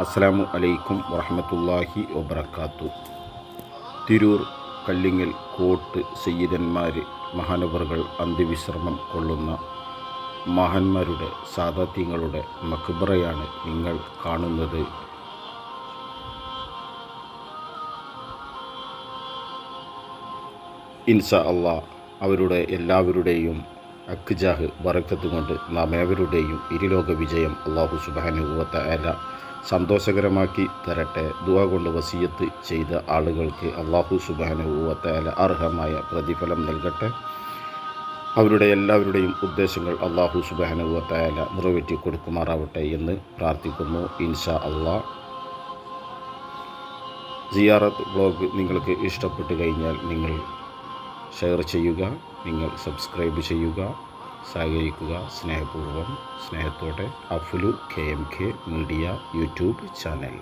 അസ്സലാമു അലൈക്കും വറഹമത്തല്ലാഹി വബർക്കാത്തു തിരൂർ കല്ലിങ്ങൽ കോട്ട് സയ്യിദന്മാർ മഹാനവറുകൾ അന്ത്യവിശ്രമം കൊള്ളുന്ന മഹാന്മാരുടെ സാദാത്യങ്ങളുടെ മക്ബറയാണ് നിങ്ങൾ കാണുന്നത്. ഇൻസ അള്ളാ അവരുടെ എല്ലാവരുടെയും അക്ജാഹ് ബറക്കത്ത് കൊണ്ട് നാം ഏവരുടെയും ഇരുലോക വിജയം അള്ളാഹു സുബാനുഭവത്ത അല സന്തോഷകരമാക്കി തരട്ടെ. ദുവ കൊണ്ട് വസീയത്ത് ചെയ്ത ആളുകൾക്ക് അള്ളാഹു സുബാനുഭവത്ത അല അർഹമായ പ്രതിഫലം നൽകട്ടെ. അവരുടെ എല്ലാവരുടെയും ഉദ്ദേശങ്ങൾ അള്ളാഹു സുബാനുഭവത്ത അല നിറവേറ്റി കൊടുക്കുമാറാവട്ടെ എന്ന് പ്രാർത്ഥിക്കുന്നു. ഇൻഷാ അള്ളാ സിയാറത്ത് ബ്ലോഗ് നിങ്ങൾക്ക് ഇഷ്ടപ്പെട്ടു കഴിഞ്ഞാൽ നിങ്ങൾ ഷെയർ ചെയ്യുക നിങ്ങൾ സബ്സ്ക്രൈബ് ചെയ്യുക സഹകരിക്കുക സ്നേഹപൂർവം സ്നേഹത്തോടെ അഫുലു K M K media YouTube channel.